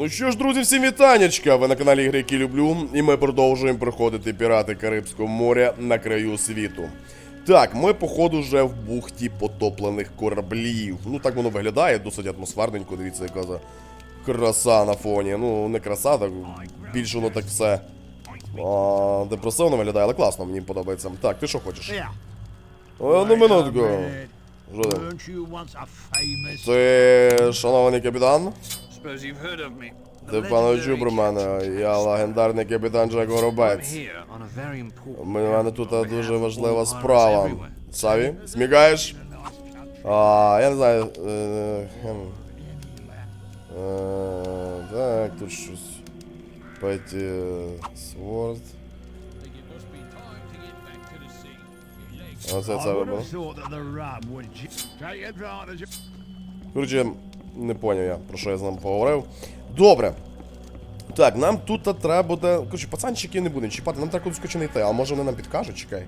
Ну що ж, друзі, всім вітанечка! Ви на каналі Ігри, які люблю, і ми продовжуємо проходити пірати Карибського моря на краю світу. Так, ми, походу, вже в бухті потоплених кораблів. Ну, так воно виглядає, досить атмосферненько, дивіться, яка за краса на фоні. Ну, не краса, так більше воно так все а, депресивно виглядає, але класно, мені подобається. Так, ти що хочеш? Yeah. Ну минутку. Ти, шанований капітан? Suppose you've heard of me. Ти пане чув про мене, я легендарний капітан Джек Горобець. here on a very important. У мене тут дуже важлива справа. Саві, смігаєш? А, я не знаю. е, хм. Е, Так, тут щось. Петі Сворд. Оце це вибрав. Коротше, не поняв я, про що я з ним поговорив. Добре. Так, нам тут треба буде. Коротше, пацанчиків не будемо чіпати, нам треба кудись скочено йти, а може вони нам підкажуть, чекай.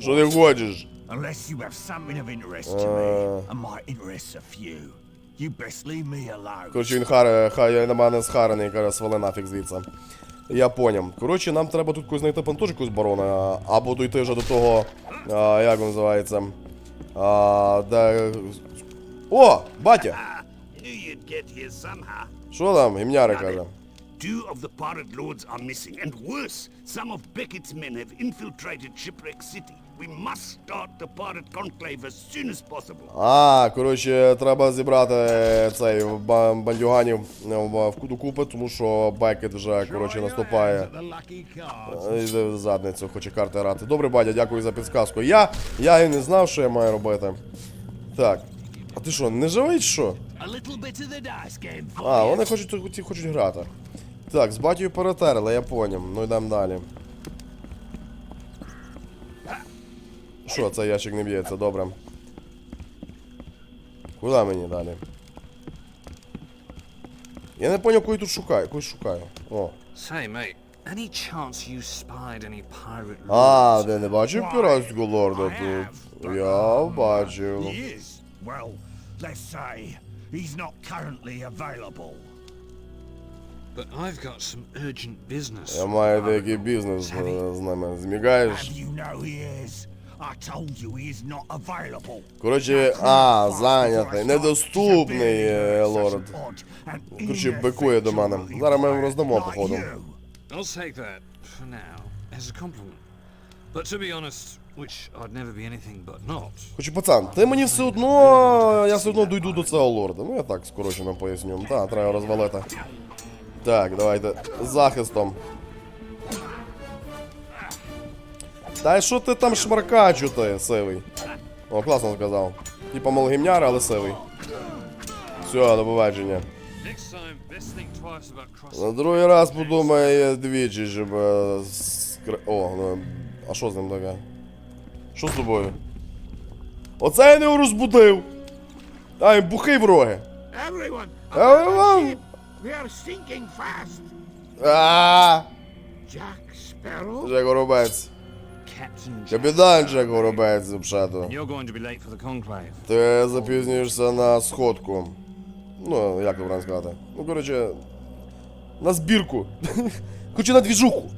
Що ти хочеш? Unless you have something of interest to me, and my interests are few. You best leave me alone. Коротше, він харе, хай на мене схарений, каже, свали нафіг звідси. Я поняв. Коротше, нам треба тут когось знайти пан теж барона, або дойти вже до того. А, як він називається? А, де... О! Батя! Що там? Гімняри каже. Two of the pirate lords are missing, and worse, some of Beckett's men have infiltrated Shipwreck City. We must start the pirate conclave as soon as possible. А, коротше, треба зібрати цей бандюганів е, в в купи, тому що Бекет вже, коротше, наступає. Йде в задницю, хоче карти грати. Добре, батя, дякую за підсказку. Я. Я і не знав, що я маю робити. Так. А ти що, не живий що? А, вони хочуть, ті хочуть грати. Так, з батькою перетерли, я поняв. Ну йдемо далі. Що, цей ящик не б'ється, добре. Куди мені далі? Я не поняв, кого я тут шукаю. Когось шукаю. О. Say, mate, any chance you spied any pirate А, ти не бачив піратського лорда тут? Я бачив. He is. Well, let's say he's not currently available. But I've got some urgent business. Я маю деякий бізнес е, з ними. Змігаєш? Have you know he is? I told you he is not available. Коротше, а, зайнятий, недоступний е, лорд. Коротше, бикує до мене. Зараз ми йому роздамо, походу. I'll take that for now as a compliment. But to be honest, Коротше, пацан, ти мені все одно. Я все одно дойду до цього лорда. Ну я так скорочено поясню. Так, треба розвалити. Так, давайте. Захистом. Та що ти там шмаркачу ти, сивий? О, класно сказав. Типа малогімняр, але сивий. Все, до побачення. На другий раз подумай двічі, щоб. е. О, ну. А що з ним таке? Що з тобою? Оце я не розбудив! Ай, бухий в роги! Everyone, Everyone! we are sinking fast. Ааа! Jack Sparrow? Джек Горобець. Капітан Джек Горобець, взагалі. You're going to be late for the conclave. Ти запізнюєшся на сходку. Ну, як добре сказати. Ну, коротше. На збірку. Хочу на двіжуху.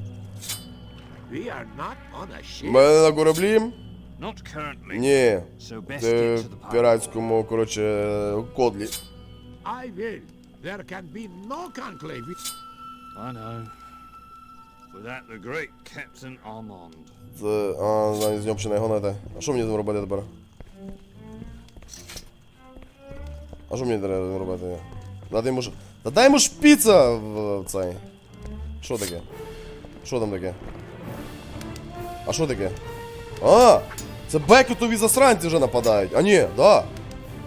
Мене на кораблі? Not currently. Ні. So Ти в піратському, коротше, кодлі. I will. There can be no conclave. I know. Without the great Captain Armand. Це. А, знаю, з нього починає гонити. А що мені з ним робити тепер? А що мені треба робити? Дати йому ж. Та дай йому шпіца в цей. Що таке? Що там таке? А що таке? А! Це бекетові засранці вже нападають. А ні, да.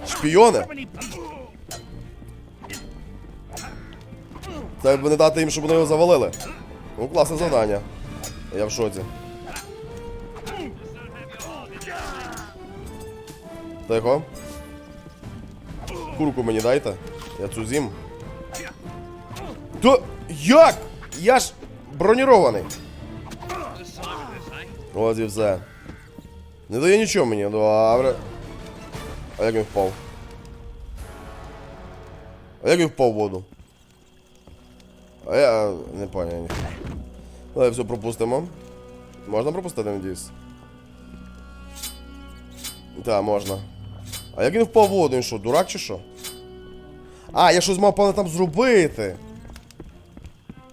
Шпіони. Треба не дати їм, щоб вони його завалили. Ну, класне завдання. Я в шоці. Тихо. Курку мені дайте. Я цю зім. То як? Я ж бронірований. Ось і все. Не дає нічого мені, добре. А як він впав? А як він впав в воду? А я не поняв. ні. Давай все пропустимо. Можна пропустити, надіюсь? Так, можна. А як він впав в воду? Він що, дурак чи що? А, я щось мав пане там зробити.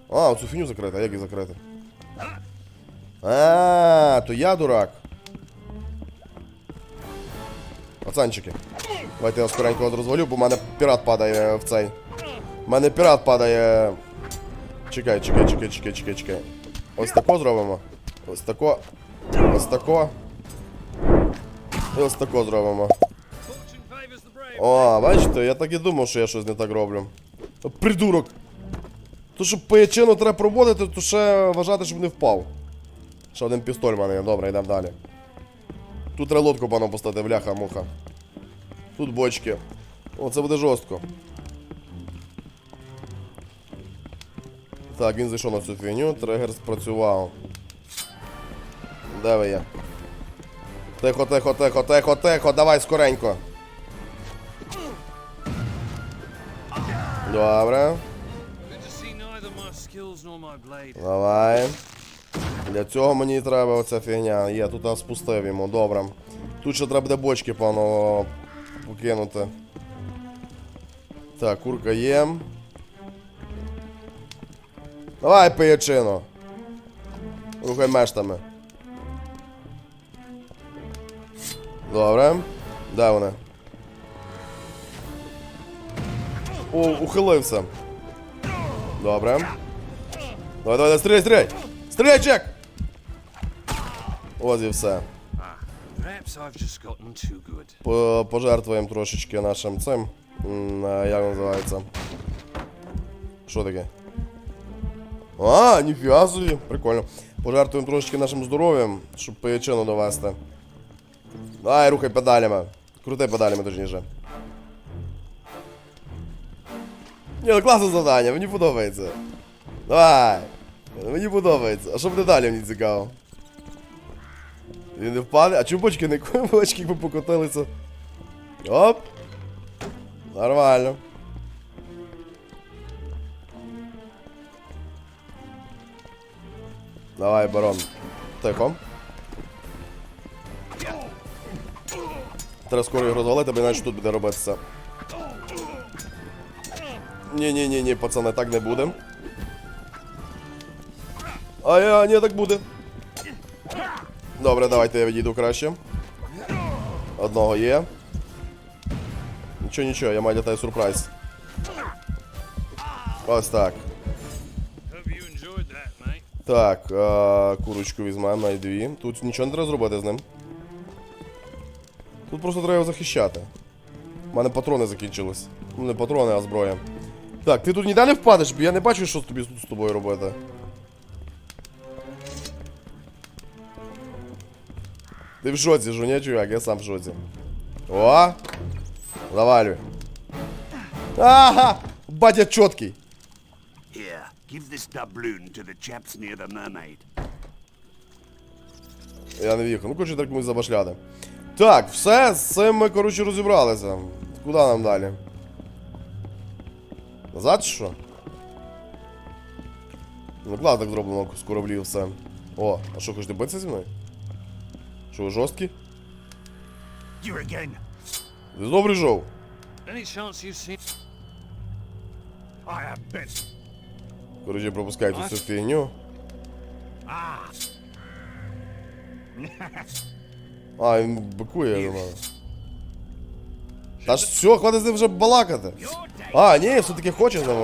А, оцю фіню закрити, а як її закрити? А, то я дурак. Пацанчики. Давайте я скоренько розвалю, бо в мене пірат падає в цей. У мене пірат падає. Чекай, чекай, чекай, чекай, чекай, чекай. Ось тако зробимо. Ось тако. Ось тако. І ось тако зробимо. О, бачите, я так і думав, що я щось не так роблю. Придурок. То, щоб паячину треба проводити, то ще вважати, щоб не впав. Ще один пістоль в мене є, добре, йдемо далі. Тут треба лодку пану поставити, бляха, муха. Тут бочки. О, це буде жорстко. Так, він зайшов на цю фігню, тригер спрацював. Де ви є? Тихо, тихо, тихо, тихо, тихо, давай скоренько. Добре. Давай. Для цього мені треба оця фігня. Є, тут я спустив йому, добре. Тут ще треба буде бочки, пану, покинути. Так, курка є. Давай, пиячино. Рухай мештами. Добре. Де вони? О, ухилився. Добре. Давай, давай, давай, стріляй, стріляй! Стріляй, Чек! Ось і все. По- Пожертвуємо трошечки нашим цим. Як називається? Що таке? А, ніфіга собі, прикольно. Пожертвуємо трошечки нашим здоров'ям, щоб паячину довести. Давай, рухай педалями. Крути педалями, точніше. Ні, ну класне завдання, мені подобається. Давай. Мені подобається. А що буде далі, мені цікаво. Він не впаде? А чому бочки не бочки якби покотилися? Оп! Нормально. Давай, барон. Тихо. Треба скоро його розвалити, бо іначе тут буде робитися. Ні-ні-ні, пацани, так не буде. А я, ні, так буде. Добре, давайте я відійду краще. Одного є. Нічого, нічого, я маю для тебе сюрприз. Ось так. Так, а, курочку візьмемо на дві. Тут нічого не треба зробити з ним. Тут просто треба його захищати. У мене патрони закінчились. Ну не патрони, а зброя. Так, ти тут ніде не впадеш, бо я не бачу, що тобі тут з тобою робити. Ти в шоці, жуня, чувак, я сам в шоці. О! Завалюй. Ага! Батя чіткий. Here, give this doubloon to the chaps near the mermaid. Я не в'їхав. Ну, коротше, так ми забашляли. Так, все, з цим ми, коротше, розібралися. Куди нам далі? Назад що? Ну, класно так зроблено з кораблів все. О, а що, хочете битися зі мною? Що. Ти добрий жов. Коротше, пропускайте цю фігню. А, він бикує, я думаю. Та ж все, хватить з ним вже балакати. А, ні, все-таки хоче з ним.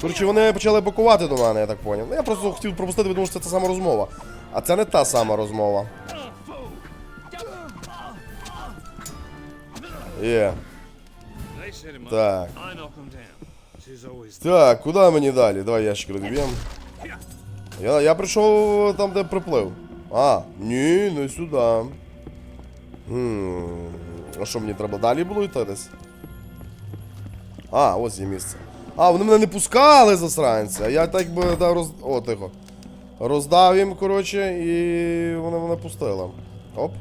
Коротше, вони почали бакувати до мене, я так поняв. Ну я просто хотів пропустити, тому що це та сама розмова. А це не та сама розмова. Є. Так. Так, куди мені далі? Давай ящик розіб'ємо. Я, я прийшов там, де приплив. А, ні, не сюди. А що мені треба далі було йти десь? А, ось є місце. А, вони мене не пускали, засранці. А я так би да, роз... О, тихо. Роздав їм, коротше, і вони мене пустили. Оп.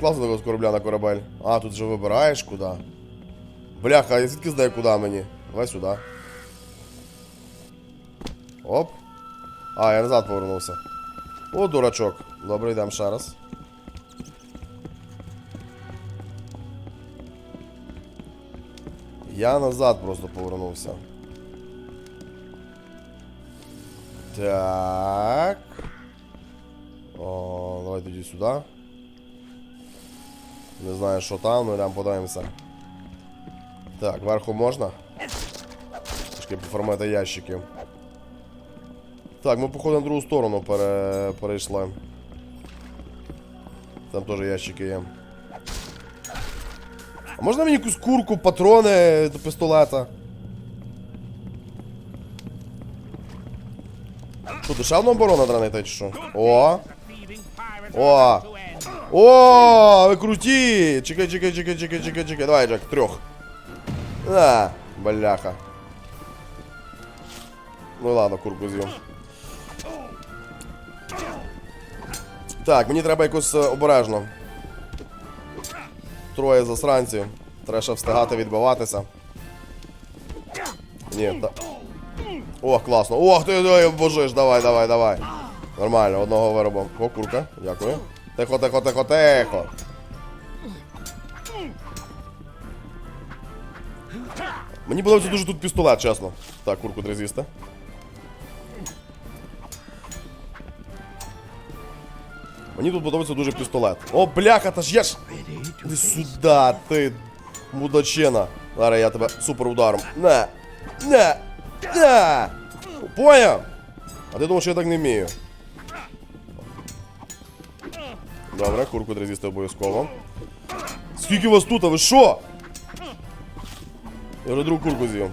Класно з корабля на корабель. А, тут же вибираєш куди. Бляха, я звідки знаю, куди мені? Давай сюди. Оп. А, я назад повернувся. О, дурачок. Добре, йдемо ще раз. Я назад просто повернувся. Так. О, давай тоді сюди. Не знаю, що там, ну йдемо подивимося. Так, вверху можна? Трішки поформити ящики. Так, ми походу на другу сторону пере... перейшли. Там теж ящики є. А можна мені якусь курку, патрони до пістолета? Що, душевна оборона треба знайти чи що? О! О! О, ви круті! Чекай, чекай, чекай, чекай, чекай, чекай. Давай, Джек, трьох. А, бляха. Ну ладно, курку з'їв. Так, мені треба якось е, обережно. Троє засранців. Треба встигати відбиватися. Ні, та. Ох, класно. Ох, ти ой, божиш, давай, давай, давай. Нормально, одного виробом. О, курка, дякую. Тихо, тихо, тихо, тихо. Мені подобається дуже тут пістолет, чесно. Так, курку треба з'їсти. Мені тут подобається дуже пістолет. О, бляха, та ж я ж. Іди сюди, ти мудачина. Зараз я тебе супер ударом. На! На! На! Поняв? А ти думав, що я так не вмію? Добре, курку треба з'їсти обов'язково. Скільки вас тут, а ви що? Я вже другу курку з'їв.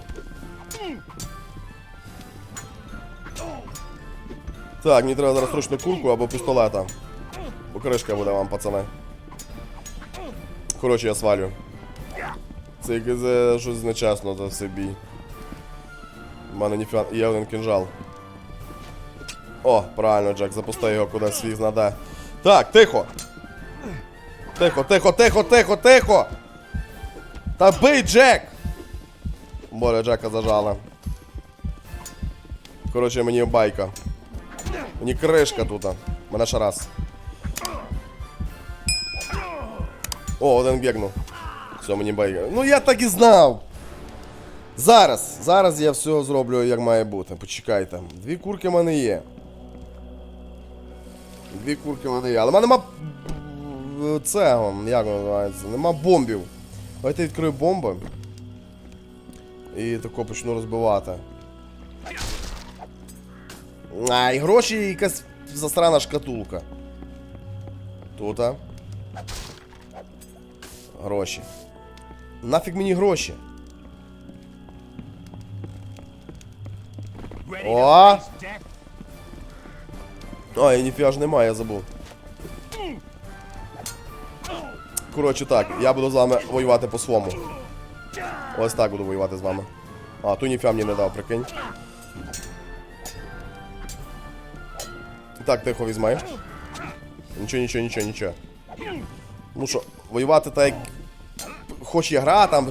Так, мені треба зараз срочно курку або пістолета. Бо буде вам, пацани. Коротше, я свалю. Це якесь е, щось нечесно за цей бій. Мене ніфіга. Є один кінжал. О, правильно, Джек, запусти його кудись свій знаде. Так, тихо! Тихо, тихо, тихо, тихо, тихо! Та бий, Джек! Боже, Джека зажали. Коротше, мені байка. Мені кришка тут. Мене ще раз. О, один бігнув. Все, мені байка. Ну я так і знав. Зараз, зараз я все зроблю, як має бути. Почекайте. Дві курки в мене є. Дві курки в мене є. Але в мене нема. б- Цього, як воно називається? Нема бомбів. Давайте відкрию бомби. І тако почну розбивати. А, і гроші і якась засрана шкатулка. Тут. а. Гроші. Нафіг мені гроші? О! Ой, ніфіга ж немає, я забув. Коротше так, я буду з вами воювати по-свому. Ось так буду воювати з вами. А, ту ніфіга мені не дав, прикинь. Так, тихо візьмай. Нічого, нічого, нічого, нічого. Ну що, воювати так як. Хоч і гра, там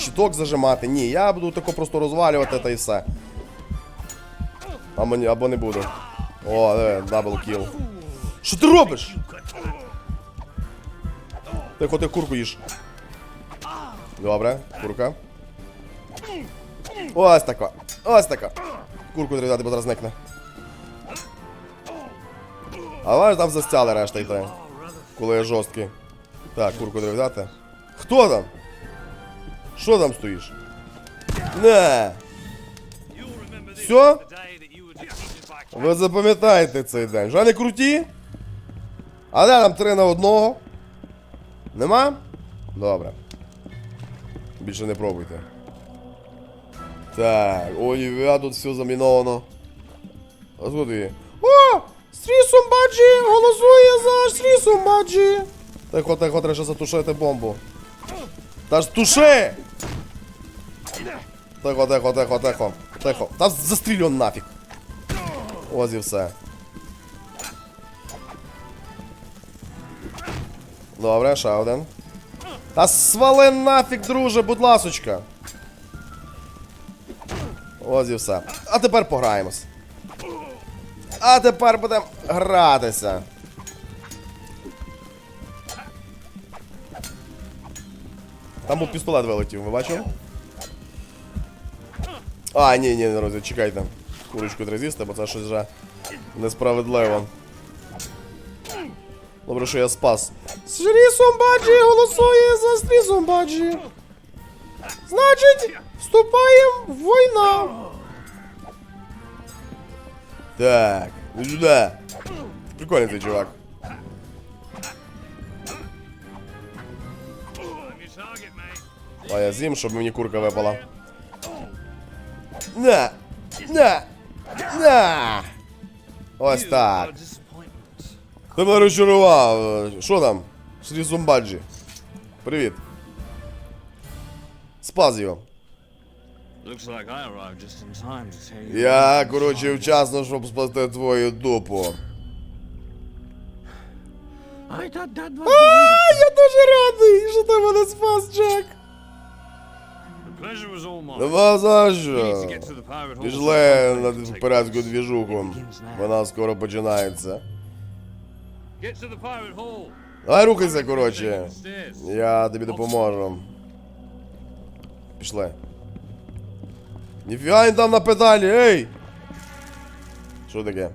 щиток зажимати. Ні, я буду тако просто розвалювати та і все. А мені або не буду. О, диви, дабл кіл. Що ти робиш? Тихо, ти курку їж. Добре, курка. Ось така. Ось така. Курку треба дати, бо зараз зникне. А ви там застяли решта йти. Коли я жорсткий. Так, курку треба дати. Хто там? Що там стоїш? Не. Все? Ви запам'ятаєте цей день. Вже не круті? А де там три на одного? Нема? Добре. Більше не пробуйте. Так, ой, я тут все заміновано. А зводи. О! Стрісумбаджі! Голосує за Стрісумбаджі! Тихо, тихо, треба затушити бомбу. Та ж туши! Тихо, тихо, тихо, тихо. Тихо. Та застрілю нафіг. Ось все. Добре, ще один. Та свали нафіг, друже, будь ласочка. Ось і все. А тепер пограємось. А тепер будемо гратися. Там був пістолет вилетів, ви бачили? А, ні, ні, друзі, чекайте. Курочку треба з'їсти, бо це щось вже несправедливо. Добре, що я спас. Стрі Сомбаджі голосує за Стрі Сомбаджі. Значить, вступаємо в війна. Так, ну сюди. Прикольний цей чувак. А я з'їм, щоб мені курка випала. На! На! На! Ось так. Ти мене розчарував. Що там? Срі Зумбаджі. Привіт. Спас його. Я, коротше, вчасно, щоб спасти твою дупу. А, я дуже радий, що ти мене спас, Джек. Нема за що. Пішли на place. двіжуху. Вона скоро починається. Давай рухайся, коротше. Я тобі допоможу. Пішли. Ніфіга він там на педалі, ей! Що таке?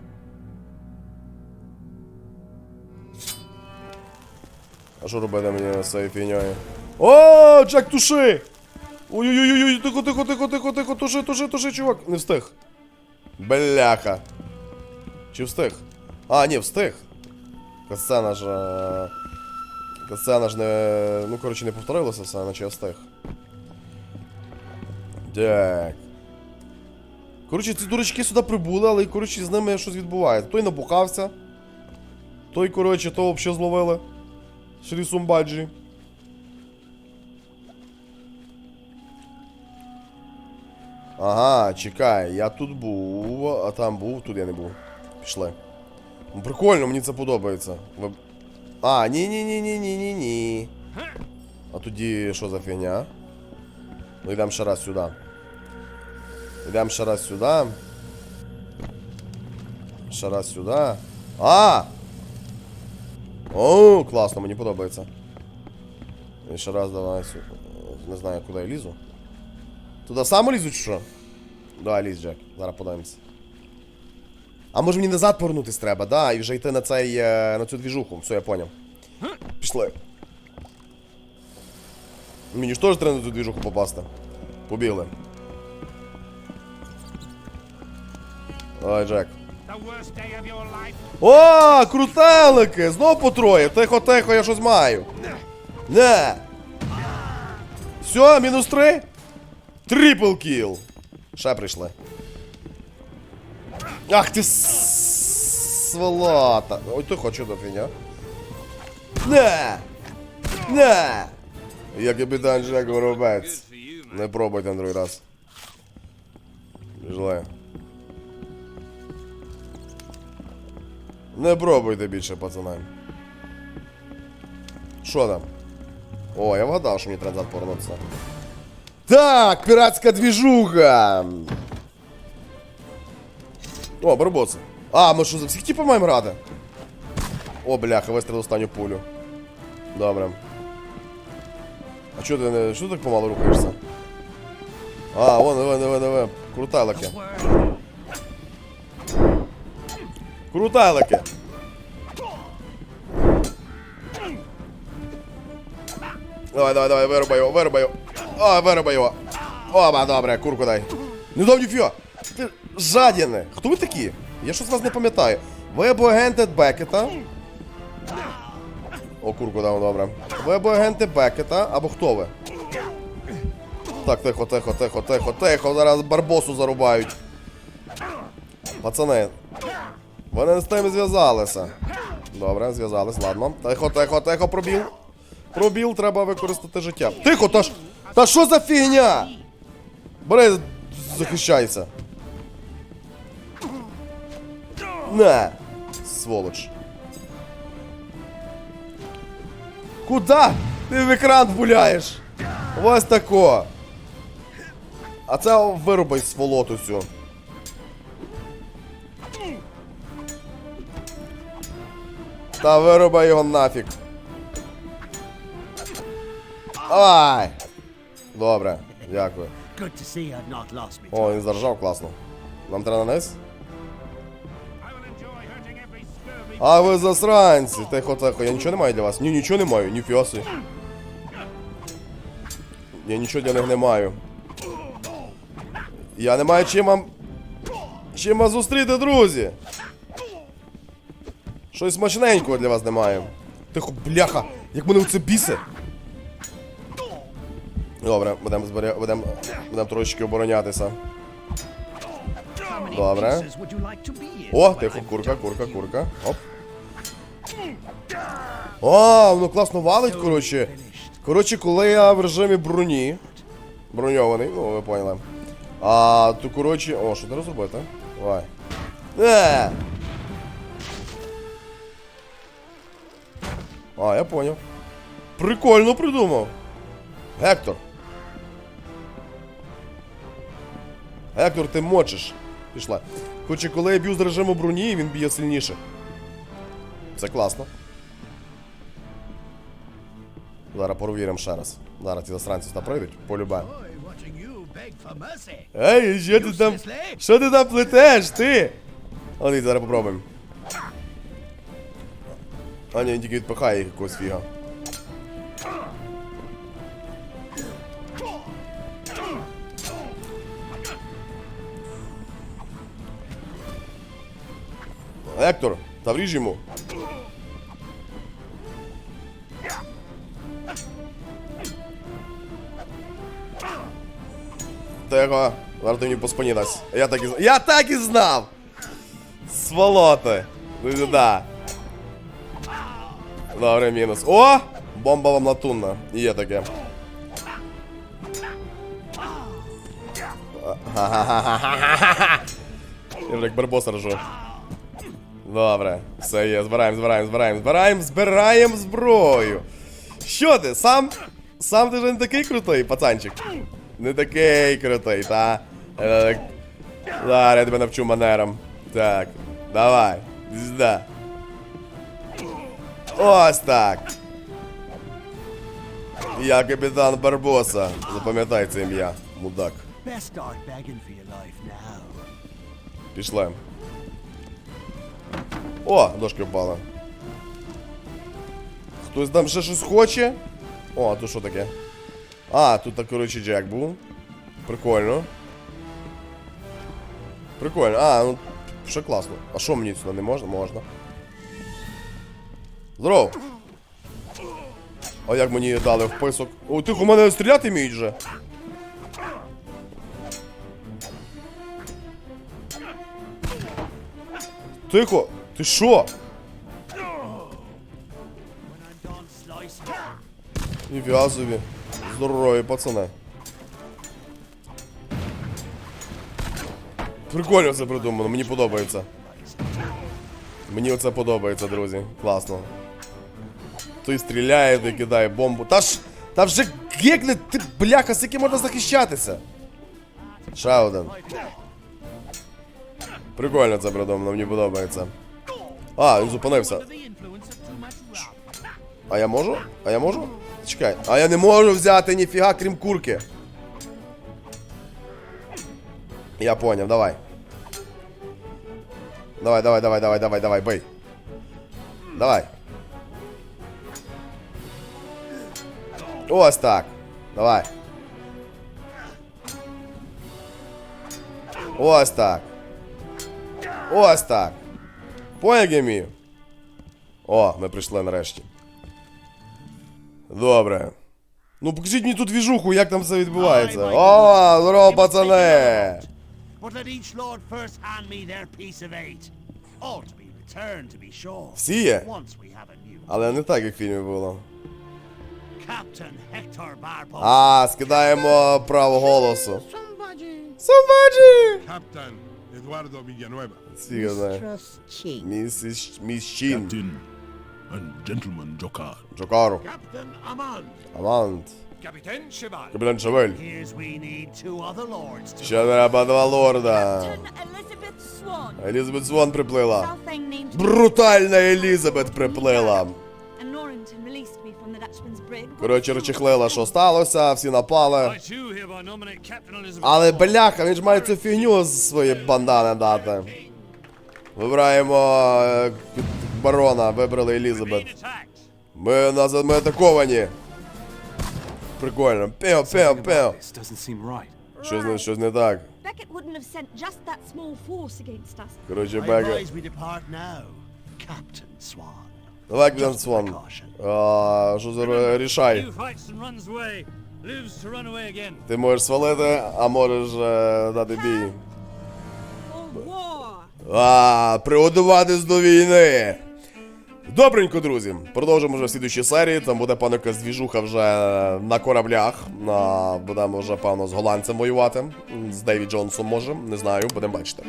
А що робити мені з цією фігньою? О, Джек, туши! Ой-ой-ой, тихо, тихо, тихо, тихо, тихо, туши, туши, туши, чувак. Не встиг. Бляха. Чи встиг? А, ні, встиг. Касцена ж. е, Касцена ж не. Ну, коротше, не повторилося все, наче я встиг. Так. Коротше, ці дурачки сюди прибули, але коротше з ними щось відбувається. Той набухався. Той, коротше, того взагалі зловили. Шрі Сумбаджі. Ага, чекай, я тут був, а там був, тут я не був. Пішли. Ну, прикольно, мені це подобається. Ви... А, ні-ні-ні-ні-ні-ні-ні. А тоді що за фігня? Ну йдемо ще раз сюди. Йдемо ще раз сюди. Ще раз сюди. А! О, класно, мені подобається. І ще раз давай сюди. Не знаю, куди я лізу. Туди саме лізу чи що? Давай лізь, Джек. Зараз подивимося. А може мені назад повернутись треба, да, і вже йти на цей. е, на цю двіжуху. Все, я поняв. Пішли. Мені ж теж треба на цю двіжуху попасти. Побігли. Давай, Джек. О, крутелики! Знов по троє. Тихо, тихо, я щось маю. Не. Все, мінус три. Трипл кіл. Ще прийшли. Ах ти сволота. Ой, ти хочу до фіня. Не. Не. Я капітан Джек Воробець. Не пробуйте другий раз. Пішли. Не пробуйте більше, пацани. Що там? О, я вгадав, що мені треба повернутися. Так, піратська двіжуха! О, барбоси. А, ми що за всіх типу маємо грати? О, бляха, вистріл останню пулю. Добре. А чого ти не. Що ти так помало рухаєшся? А, вон, диви, диви, диви. Крутайлики. Крутайлики. Давай, давай, давай, вирубай його, вирубай його. О, вирубай його. Оба, добре, курку дай. Не дав ніфіга. Ти жадіни. Хто ви такі? Я щось вас не пам'ятаю. Ви або агенти Бекета. О, курку дав, добре. Ви або агенти Бекета, або хто ви? Так, тихо, тихо, тихо, тихо, тихо. Зараз барбосу зарубають. Пацани. Вони з тим зв'язалися. Добре, зв'язались, ладно. Тихо, тихо, тихо, пробіл. Пробіл, треба використати життя. Тихо, та. Та що за фігня? Бери, захищайся. На. Сволоч. Куда? Ти в екран пуляєш. Ось тако. А це вирубай сволоту цю. Та вирубай його нафіг. Ай! Добре, дякую. О, він заржав класно. Нам треба на низ? А ви засранці! Тихо, тихо, я нічого не маю для вас. Ні, нічого не маю, ніфіга собі. Я нічого для них не маю. Я не маю чим вам. Чим вас зустріти, друзі. Щось смачненького для вас немає. Тихо, бляха! Як мене це бісе! Добре, будемо зберя... будемо будем трошечки оборонятися. Добре. О, тихо, курка, курка, курка. Оп. О, воно класно валить, коротше. Коротше, коли я в режимі броні. Броньований, ну ви поняли. А, то коротше. О, що треба зробити? Давай. Е! А, я поняв. Прикольно придумав. Гектор. Гектор, ти мочиш. Пішла. Хоча коли я б'ю з режиму броні, він б'є сильніше. Це класно. Зараз провіримо ще раз. Зараз ці засранці сюди прийдуть, mercy. Ей, що ти там. Що ти там плетеш, ти? Ні, зараз попробуємо. А ні, він тільки відпихає якогось фіга. Ектор, та вріж йому. Тихо, зараз ти мені по спині дасть. Я так і знав. Я так і знав! Сволоти! Ну сюди. Добре, мінус. О! Бомба вам латунна. Є таке. Ха-ха-ха-ха-ха-ха. Я вже як барбоса ржу. Добре, все є, збираємо, збираємо, збираємо, збираємо, збираємо зброю. Що ти, сам? Сам ти ж не такий крутий, пацанчик. Не такий крутий, та? Е, Зараз я тебе навчу манерам. Так, давай, зда. Ось так. Я капітан Барбоса. Запам'ятай це ім'я, мудак. Пішли. О, дошки впала. Хтось там ще щось хоче? О, а то що таке? А, тут так, коротше, Джек був. Прикольно. Прикольно. А, ну, ще класно. А що мені сюди не можна? Можна. Здоров! А як мені дали вписок? О, тихо, у мене стріляти вміють вже. Тихо! Slice you. Ніфіга собі. Здорові, пацани. Прикольно це придумано, мені подобається. Мені оце подобається, друзі. Класно. Той стріляє, той кидає бомбу. Та ж. Та вже гекне, ти бляха, скільки можна захищатися. Один. Прикольно це придумано, мені подобається. А, він зупинився. А я можу? А я можу? Чекай. А я не можу взяти ніфіга, крім курки. Я поняв, давай. Давай, давай, давай, давай, давай, давай, бей. Давай. Ось так. Давай. Ось так. Ось так. Гемію? О, ми прийшли нарешті. Добре. Ну покажіть мені тут двіжуху, як там все відбувається. О, здорово, пацани! Всі є, але не так, як в фільмі було. А, скидаємо право голосу. Somebody! Captain Eduardo Villanueva. Ching. Місіс Міс Чин. Captain, and Gentleman Jokar. Джокару. Амант. Captain Cheval. Капітан Шевель. Here's we need two other lords to Ще треба два лорда. Elizabeth Swan. Елізабет Свон приплила. Брутальна Елізабет приплила. Коротше, розчехлила, що сталося, всі напали. Але бляха, він ж має цю фігню з бандани дати. Вибираємо е, барона, вибрали Елізабет. Ми, нас, ми атаковані. Прикольно. Пео, пео, пео. Щось не, щось не так. Beckett wouldn't have sent just that small force against us. Коротше, Swan. Давай, Капітан Свон. А, Що за рішай. Ти можеш свалити, а можеш е, дати бій. А, приготуватись до війни. Добренько, друзі. Продовжимо вже в слідущій серії. Там буде певно якась двіжуха вже на кораблях. А, будемо вже, певно, з голландцем воювати. З Дейві Джонсом може, не знаю, будемо бачити.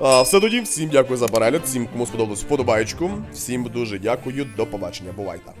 А, все тоді, всім дякую за перегляд, всім, кому сподобалось вподобайку. Всім дуже дякую, до побачення. Бувайте.